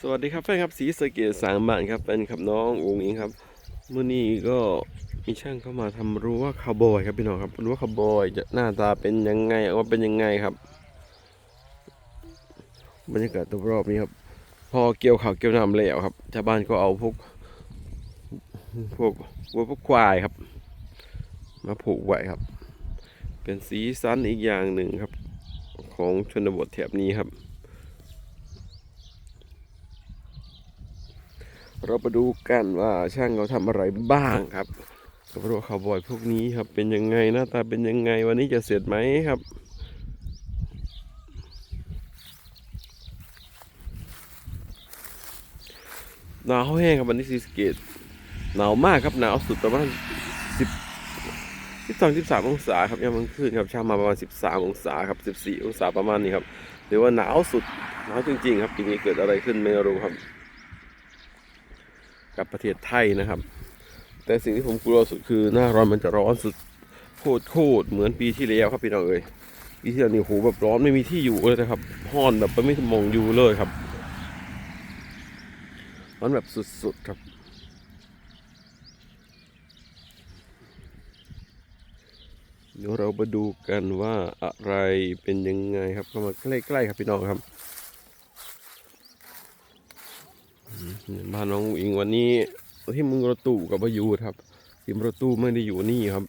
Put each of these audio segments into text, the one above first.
สวัสดีครับแฟนครับสีสะเกตสามบ้านครับเป็นครับน้ององอิงครับเมื่อนี้ก็มีช่างเข้ามาทำรั้วคาวบอยครับพี่น้องครับรั้วคาวบอยจะหน้าตาเป็นยังไงออกมาเป็นยังไงครับ บรรยากาศรอบนี้ครับ พอเกี่ยวข่าวเกี่ยวน้ำแล้วครับชาวบ้านก็เอาพวกพวกวัวพวกควายครับ มาผูกไว้ครับ เป็นสีสันอีกอย่างหนึ่งครับ ของชนบทแถบนี้ครับ เราไปดูกันว่าช่างเขาทำอะไรบ้างครับกับรถคาวบอยพวกนี้ครับเป็นยังไงหน้าตาเป็นยังไงวันนี้จะเสร็จไหมครับหนาวแห้งครับวันนี้ซีสเกตหนาวมากครับหนาวสุดประมาณสิบสิบสองสิบสามองศาครับยามกลางคืนครับเช้ามาประมาณสิบสามองศาครับสิบสี่องศาประมาณนี้ครับหรือว่าหนาวสุดหนาวจริง ๆ ครับปีนี้เกิดอะไรขึ้นไม่รู้ครับ กับประเทศไทยนะครับ แต่สิ่งที่ผมกลัวสุดคือหน้าร้อนมันจะร้อนสุดโคตรโคตรเหมือนปีที่แล้วครับพี่น้องเอ้ยปีที่แล้วนี่โหแบบร้อนไม่มีที่อยู่เลยนะครับห้อนแบบไม่มองอยู่เลยครับร้อนแบบสุดๆครับเดี๋ยวเรามาดูกันว่าอะไรเป็นยังไงครับเข้ามาใกล้ๆครับพี่น้องครับ บ้านน้องอุ๋งอิงวันนี้ที่มึงรถตู้กับพายุครับทีมรถตู้ไม่ได้อยู่นี่ครับ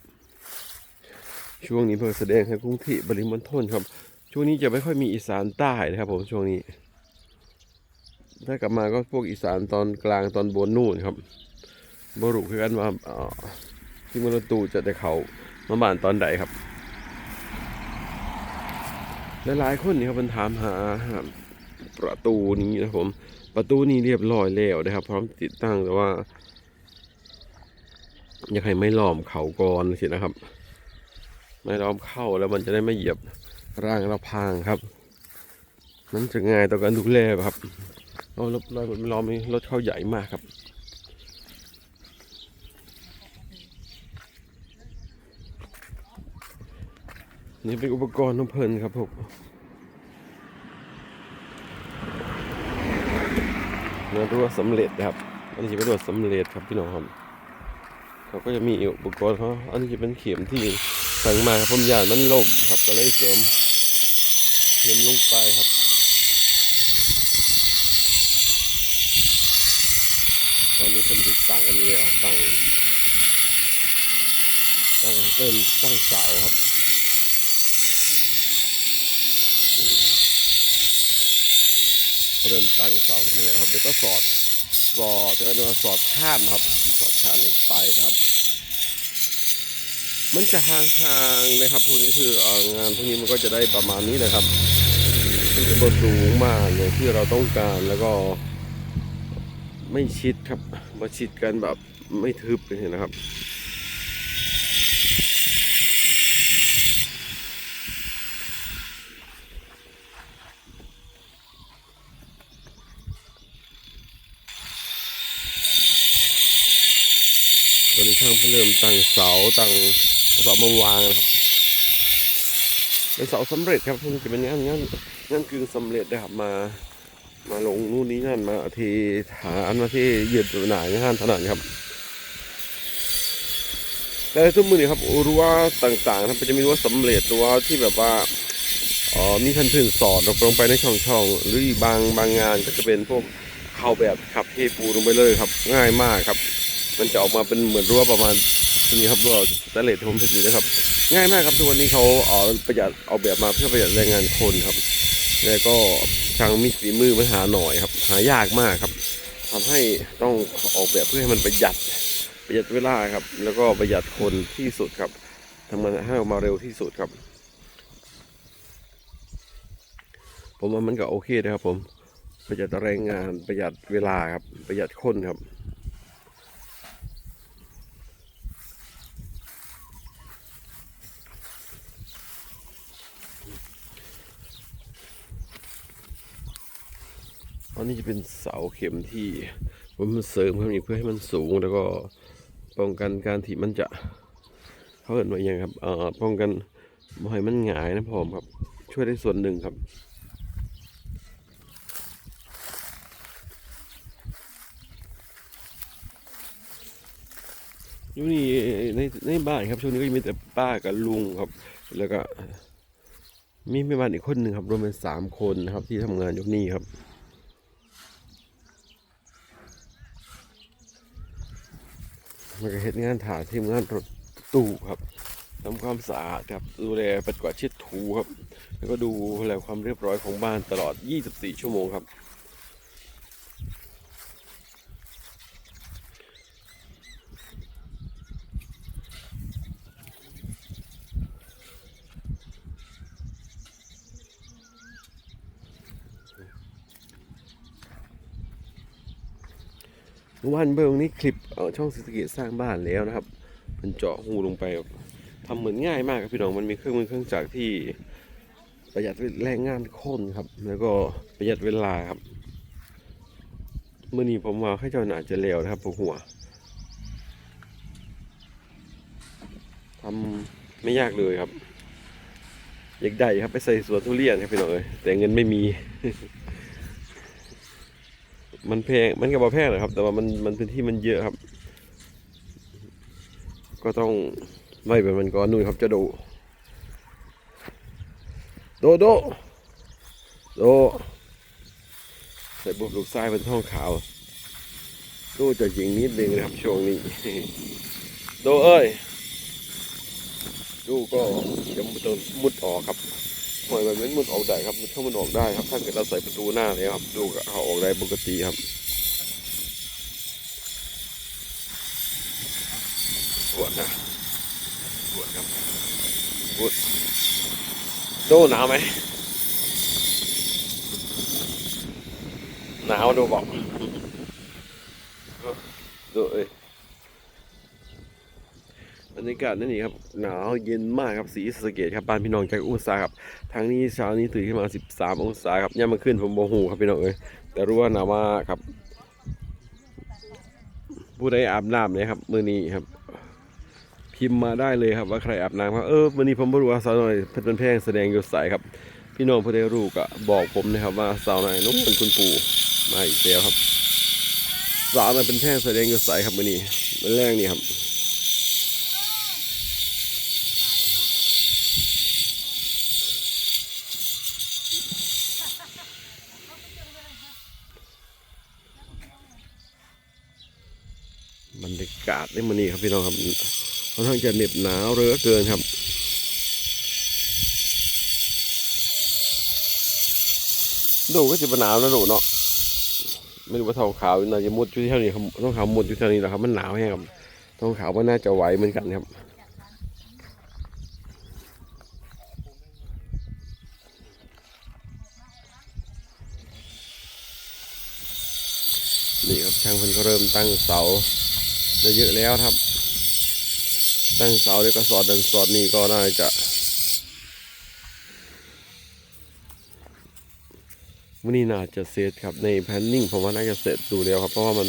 ช่วงนี้เพื่อแสดงให้กรุงเทพบริมณฑลครับ ช่วงนี้จะไม่ค่อยมีอีสานใต้นะครับ ผมช่วงนี้ ถ้ากลับมาก็พวกอีสานตอนกลางตอนบนนู่นครับบรุคือกันว่าที่มรตูจะได้เขามาบ้านตอนใดครับหลายๆคนนี่ครับมันถามหาประตูนี้นะผม ประตูนี้เรียบร้อยแล้วนะครับ พร้อมติดตั้งแต่ว่า อยากให้ไม่ล้อมเขาก่อนสินะครับ ไม่ล้อมเข้าแล้วมันจะได้ไม่เหยียบร่างเราพังครับมันจะง่ายต่อการดูแลครับเรารถรถล้อมรถเข้าใหญ่มากครับนี่เป็นอุปกรณ์น้ำเพลินครับผม เนื้อรั่วสำเร็จครับ อันนี้จะเป็นรั่วสำเร็จครับพี่น้องครับเขาก็จะมีอุปกรณ์เขาอันนี้จะเป็นเข็มที่สั่งมาครับผมยานมันล่มครับก็เลยเสริมเข็มลงไปครับตอนนี้ผมจะตั้งอันนี้ครับตั้งตั้งเริ่มตั้งเสาครับ เริ่มตั้งเสาขึ้นมาแล้วครับเดี๋ยวก็สอดสอดจะเอาสอดข้ามครับ สอดข้ามลงไปนะครับ มันจะห่างๆเลยครับพวกนี้คือเอองานพวกนี้มันก็จะได้ประมาณนี้เลยครับมันจะบนสูงมากอย่างที่เราต้องการแล้วก็ ไม่ชิดครับมาชิดกันแบบไม่ทึบเลยนะครับ ตอนนี้ช่างเพิ่งเริ่มตั้งเสาตั้งเสามาวางนะครับเป็นเสาสำเร็จครับพวกนี้จะเป็นงานงานงานคือสำเร็จนะครับมา มาลงนู่นนี่นั่นมาเทฐานมาเทยืดหนางานถนัดครับแต่ทุกมือนี่ครับรั้วต่างๆนะครับจะมีรั้วสำเร็จรั้วที่แบบว่าอ๋อมีคันพื้นสอดลงไปในช่องๆหรือบางบางงานก็จะเป็นพวกเข้าแบบขับเทปูลงไปเลยครับ ง่ายมากครับ มันจะออกมาเป็นเหมือนรั้วประมาณนี้ครับรั้วสแตนเลสโฮมสตีนะครับ ง่ายมากครับทุกวันนี้เขาเอ่อประหยัดเอาแบบมาเพื่อประหยัดแรงงานคนครับ แล้วก็ช่างมีฝีมือมันหาหน่อยครับ หายากมากครับทำให้ต้องออกแบบเพื่อให้มันประหยัดประหยัดเวลาครับ แล้วก็ประหยัดคนที่สุดครับทำงานให้ออกมาเร็วที่สุดครับ ผมว่ามันก็โอเคนะครับผมประหยัดแรงงานประหยัดเวลาครับประหยัดคนครับ อันนี้จะเป็นเสาเข็มที่ผมเสริมครับอีกเพื่อให้มันสูงแล้วก็ป้องกันการถีบมันจะเขาเห็นว่าอย่างครับเอ่อป้องกันบ่อยมันหงายนะผมครับ ช่วยได้ส่วนหนึ่งครับอยู่นี่ในในบ้านครับช่วงนี้ก็มีแต่ป้ากับลุงครับ แล้วก็มีแม่บ้านอีกคนหนึ่งครับรวมเป็นสามคนนะครับที่ทำงานอยู่นี่ครับ มันก็เห็นงานถ่ายทีมงานรถตู้ครับทำความสะอาดครับดูแลปัดกวาดเช็ดถูครับ แล้วก็ดูแลความเรียบร้อยของบ้านตลอด 24 ชั่วโมงครับ วันเบิงนี่คลิปเอ่อช่องสิสกตสร้างบ้านแล้วนะครับ มันเจาะหูลงไปแบบทำเหมือนง่ายมากครับพี่น้องมันมีเครื่องมือเครื่องจักรที่ประหยัดแรงงานคนครับ แล้วก็ประหยัดเวลาครับเมื่อนี้ผมว่าให้เจ้าหนาจะเร็วนะครับผมหัวทำไม่ยากเลยครับ อยากได้ครับไปใส่สวนทุเรียนครับพี่น้องเอ้ยแต่เงินไม่มี มันแพงมันก็บ่แพงหรอกครับ แต่ว่ามันมันพื้นที่มันเยอะครับ ก็ต้องไม่เป็นมันก่อนนู่นครับจะดูโดโดโดใส่บุบลูกทรายเป็นท้องขาวโดจะยิงนิดนึงนะครับช่วงนี้โดเอ้ยดูก็จะมุดออกครับ ปล่อยมันไม่มุดออกได้ครับมันเข้ามันออกได้ครับ ถ้าเกิดเราใส่ประตูหน้าเลยครับดูกเขาออกได้ปกติครับปวดนะปวดครับปวดโดหนาวไหมหนาวดูบอกดูเอ้ย รรยากาศนั่นนี่ครับหนาวเย็นมากครับสีสะเกตครับบ้านพี่น้องจากองศาครับทางนี้เช้านี้ตื่นขึ้นมา 13 องศาครับย่ามมาขึ้นผมโมโหครับพี่น้องเอ้ยแต่รู้ว่าหนาวมากครับผู้ใดอาบน้ำเนี่ยครับมือนี้ครับ พิมพ์มาได้เลยครับว่าใครอาบน้ำครับเออวันนี้ผมบ่รู้ว่าสาวหน่อยเพชรเป็นแพงแสดงอยู่ใสครับ พี่น้องผู้ใดรู้ก็บอกผมนะครับว่าสาวหน่อยนุ่มเป็นคุณปู่มาอีกแล้วครับสาวหน่อยเป็นแพงแสดงอยู่ใสครับมือนี้มันแรงนี่ครับ บรรยากาศในมันนี้ครับพี่น้องครับค่อนข้างจะเหน็บหนาวเหลือเกินครับดูก็จะเป็นหนาวนะดูเนาะไม่รู้ว่าทองขาวน่าจะมุดอยู่ที่เท่านี้ครับทองขาวมุดอยู่เท่านี้แหละครับมันหนาวแห้งครับทองขาวมันน่าจะไหวเหมือนกันครับนี่ครับช่างเพิ่นก็เริ่มตั้งเสา ได้เยอะแล้วครับ ตั้งเสาแล้วก็สอดดันสอดนี่ก็น่าจะวันนี้น่าจะเสร็จครับในแพนนิ่งผมว่าน่าจะเสร็จดูแล้วครับ เพราะว่ามัน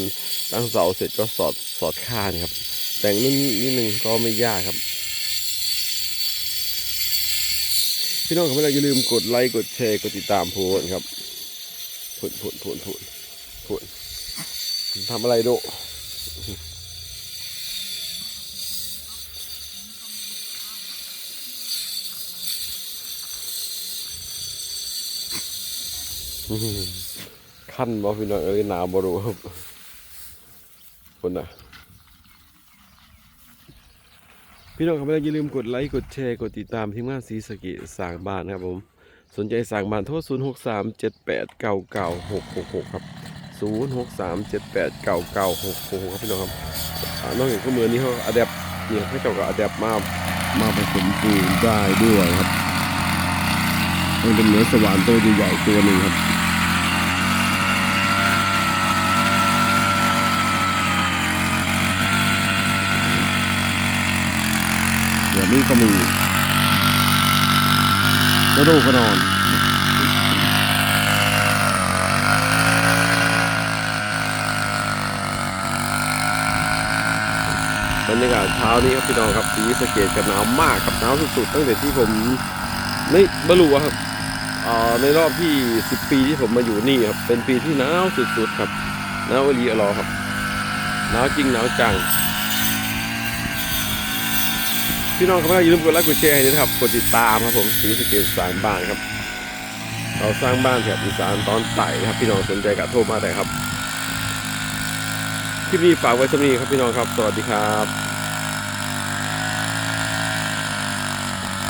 ตั้งเสาเสร็จก็สอดสอดข้างครับ แต่งนิดนิดนึงก็ไม่ยากครับพี่น้องครับอย่าลืมกดไลค์กดแชร์กดติดตามพูนครับพูนพูนพูนพูนพูนทำอะไรดู ขั้นบ่พี่น้องเอ้ยหนาวบ่รู้ครับคนน่ะพี่น้องครับอย่าลืมกดไลค์กดแชร์กดติดตามทีมงานสีสกิสร้างบ้านนะครับผม สนใจสั่งบ้านโทร0 6 3 7 8 9 9 6 6 6 ครับ 0 6 3 7 8 9 9 6 6 6 ครับพี่น้องครับอนอกจากเครื่องมือนี้เขาอะแดปเนี่ยเขาเจ้าก็อะแดปมามาผสมปูนได้ด้วยครับมันเป็นเนื้อสวรรค์ตัวใหญ่ๆตัวหนึ่งครับ เดี๋ยวนี้ก็มีกระดูกกระนอนบรรยากาศเช้านี้ครับพี่น้องครับสีสะเกตกับหนาวมากครับหนาวสุดๆตั้งแต่ที่ผมไม่บรรลุครับในรอบที่ 10 ปีที่ผมมาอยู่นี่ครับเป็นปีที่หนาวสุดๆครับหนาวอลีอลอครับหนาวจริงหนาวจัง พี่น้องครับอย่าลืมกดไลค์กดแชร์ให้ด้วยนะครับกดติดตามครับผมสีสเกตสร้างบ้านครับ เราสร้างบ้านแถบอีสานตอนใต้นะครับ พี่น้องสนใจกะโทรมาได้ครับคลิปนี้ฝากไว้สำนีครับพี่น้องครับ สวัสดีครับ